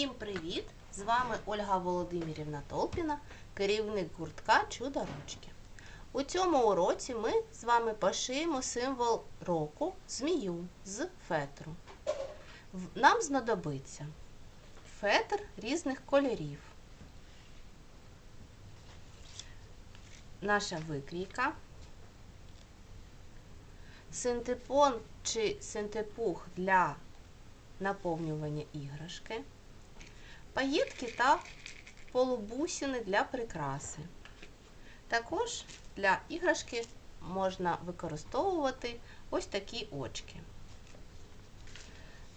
Всім привіт! З вами Ольга Володимирівна Толпіна, керівник гуртка Чудо ручки. У цьому уроці ми з вами пошиємо символ року змію з фетру. Нам знадобиться фетр різних кольорів, наша викрійка, синтепон чи синтепух для наповнювання іграшки, паєтки та полубусини для прикраси. Також для іграшки можна використовувати ось такі очки.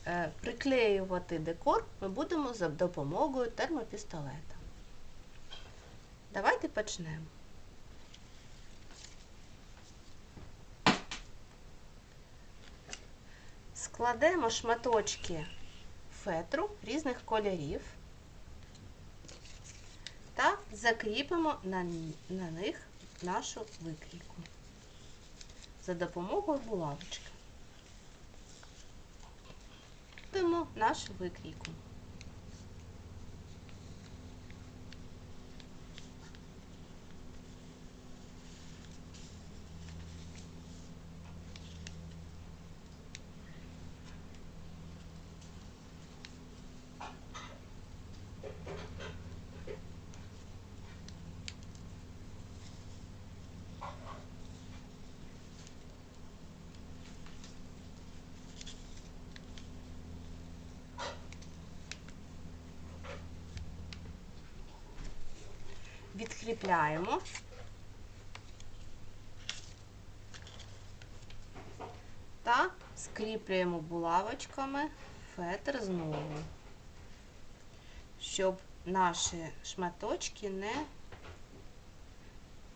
Е, Приклеювати декор ми будемо за допомогою термопістолета. Давайте почнемо. Складемо шматочки фетру різних кольорів закріпимо на, на них нашу викрійку за допомогою булавочки. Робимо нашу викрійку. Відкріпляємо. Та скріплюємо булавочками фетр знову, щоб наші шматочки не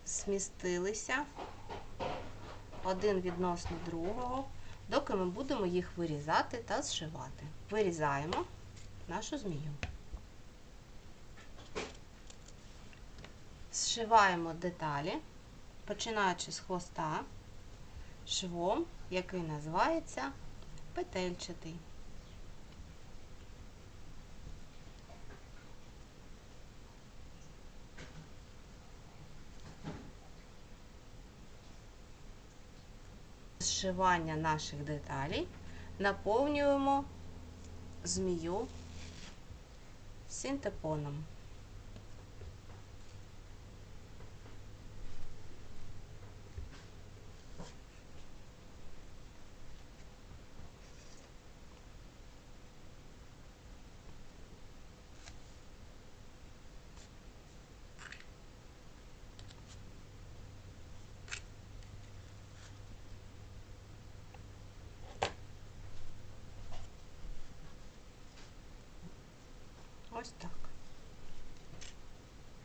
змістилися один відносно другого, доки ми будемо їх вирізати та зшивати. Вирізаємо нашу змію. Зшиваємо деталі, починаючи з хвоста, швом, який називається петельчатий. Зшивання наших деталей наповнюємо змію синтепоном. Ось так.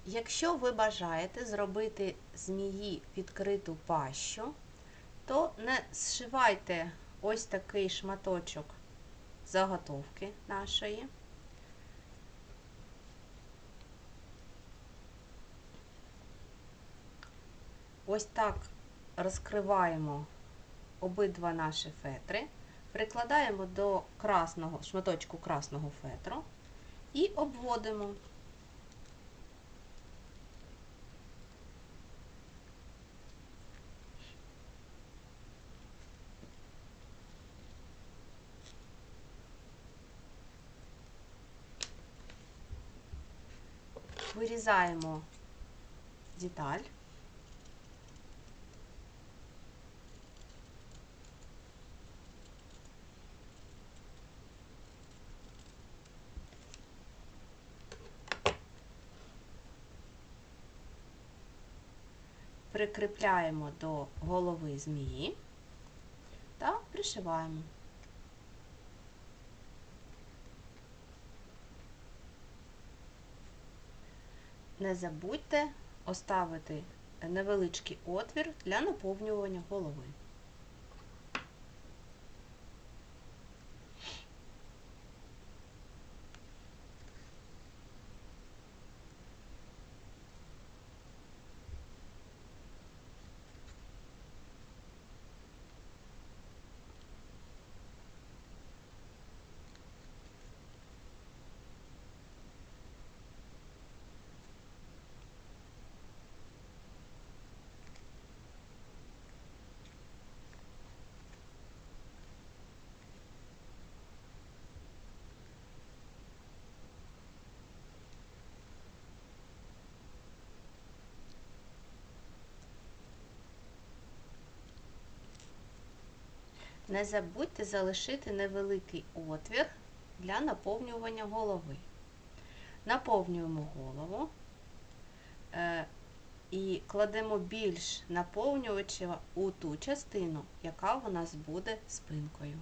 Якщо ви бажаєте зробити змії відкриту пащу, то не зшивайте ось такий шматочок заготовки нашої. Ось так розкриваємо обидва наші фетри, прикладаємо до красного шматочку красного фетру і обводимо. Вирізаємо деталь. Прикріпляємо до голови змії та пришиваємо. Не забудьте оставити невеличкий отвір для наповнювання голови. Не забудьте залишити невеликий отвір для наповнювання голови. Наповнюємо голову е, і кладемо більш наповнювача у ту частину, яка у нас буде спинкою.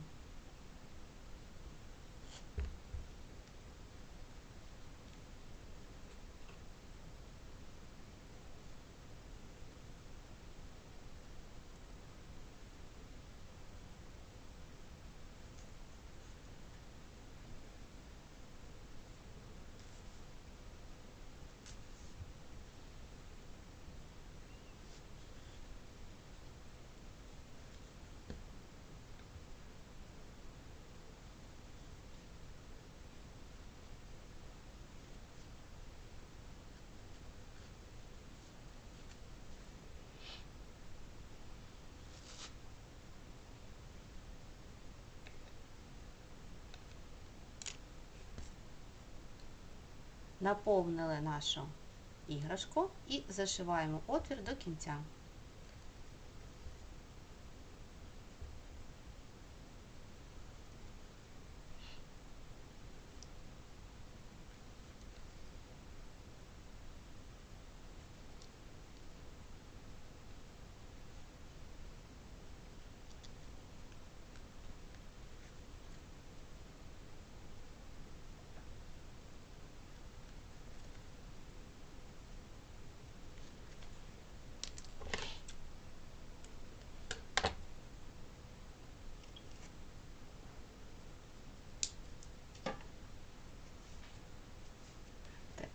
Наповнили нашу іграшку і зашиваємо отвір до кінця.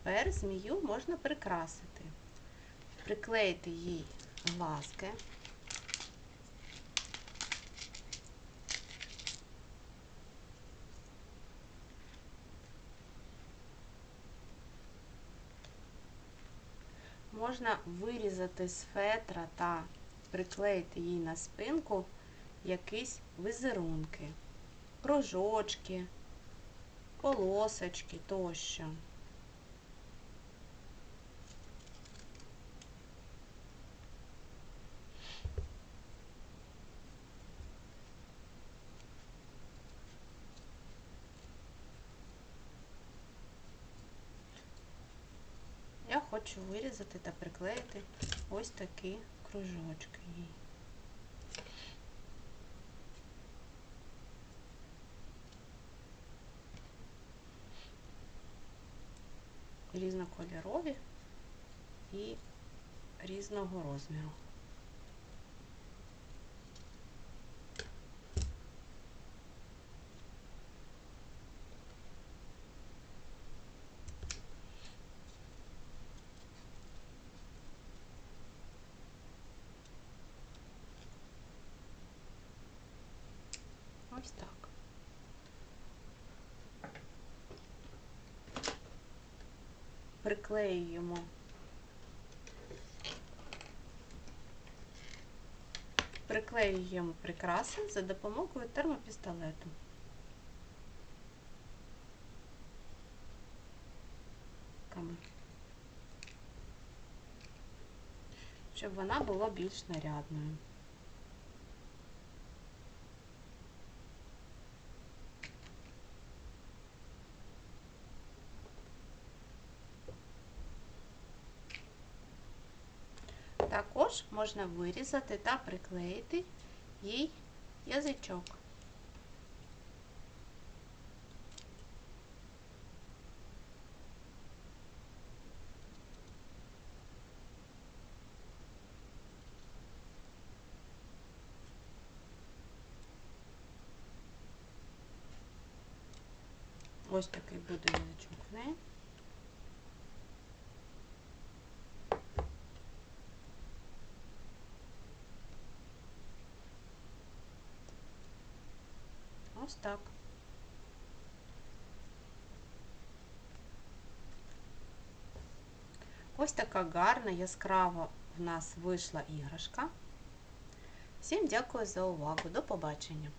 Тепер змію можна прикрасити. Приклеїти їй глазки. Можна вирізати з фетра та приклеїти їй на спинку якісь візерунки, кружочки, полосочки тощо. Я хочу вирізати та приклеїти ось такі кружочки їй. Різнокольорові і різного розміру. Ось так. Приклеюємо приклеюємо прикраси за допомогою термопістолету. Щоб вона була більш нарядною. Також можна вирізати та приклеїти їй язичок. Ось такий буде язичок в неї. Ось так. Ось така гарна, яскрава в нас вийшла іграшка. Всім дякую за увагу. До побачення!